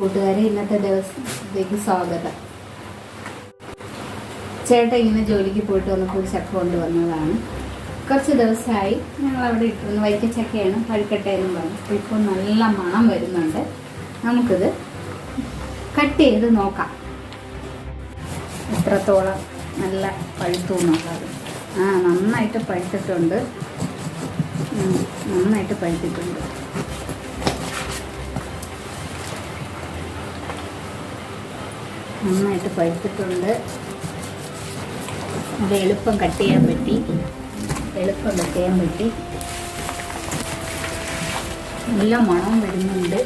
കൂട്ടുകാരെ ഇന്നത്തെ ദിവസത്തേക്ക് സ്വാഗതം. ചേട്ടൻ ഇങ്ങനെ ജോലിക്ക് പോയിട്ട് വന്നപ്പോൾ ഒരു ചക്ക കൊണ്ടുവന്നതാണ് കുറച്ച് ദിവസമായി ഞങ്ങൾ അവിടെ ഇട്ടിരുന്നു. വൈക്കച്ചക്കയാണ് പഴുക്കട്ടെ എന്ന് പറഞ്ഞു. ഇപ്പോൾ നല്ല മണം വരുന്നുണ്ട്. നമുക്കിത് കട്ട് ചെയ്ത് നോക്കാം. എത്രത്തോളം നല്ല പഴുത്തു നോക്കാം ആ നന്നായിട്ട് പഴുത്തിട്ടുണ്ട്. നന്നായിട്ട് പഴുത്തിട്ടുണ്ട്. നന്നായിട്ട് പഴുത്തിട്ടുണ്ട്. അത് എളുപ്പം കട്ട് ചെയ്യാൻ പറ്റി. എളുപ്പം കട്ട് ചെയ്യാൻ പറ്റി. നല്ല മണം വരുന്നുണ്ട്.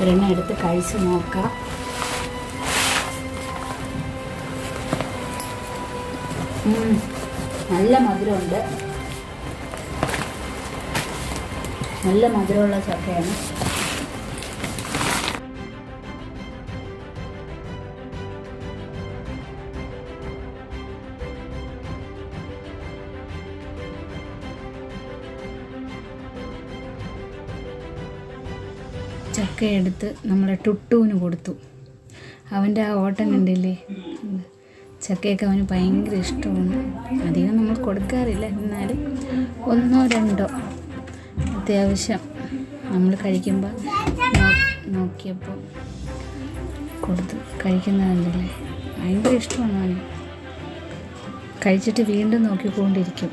ഒരെണ്ണം എടുത്ത് കഴിച്ച് നോക്കാം. നല്ല മധുരമുണ്ട്. നല്ല മധുരമുള്ള ചക്കയാണ്. ചക്ക എടുത്ത് നമ്മളെ ടുട്ടുവിന് കൊടുത്തു. അവന്റെ ആ ഓട്ടം കണ്ടില്ലേ? ചക്കയൊക്കെ അവന് ഭയങ്കര ഇഷ്ടമാണ്. അധികം നമ്മൾ കൊടുക്കാറില്ല. എന്നാലും ഒന്നോ രണ്ടോ അത്യാവശ്യം നമ്മൾ കഴിക്കുമ്പോൾ നോക്കിയപ്പോൾ കൊടുത്തു. കഴിക്കുന്നത് കണ്ടില്ലേ? ഭയങ്കര ഇഷ്ടമാണ് അവന്. കഴിച്ചിട്ട് വീണ്ടും നോക്കിക്കൊണ്ടിരിക്കും.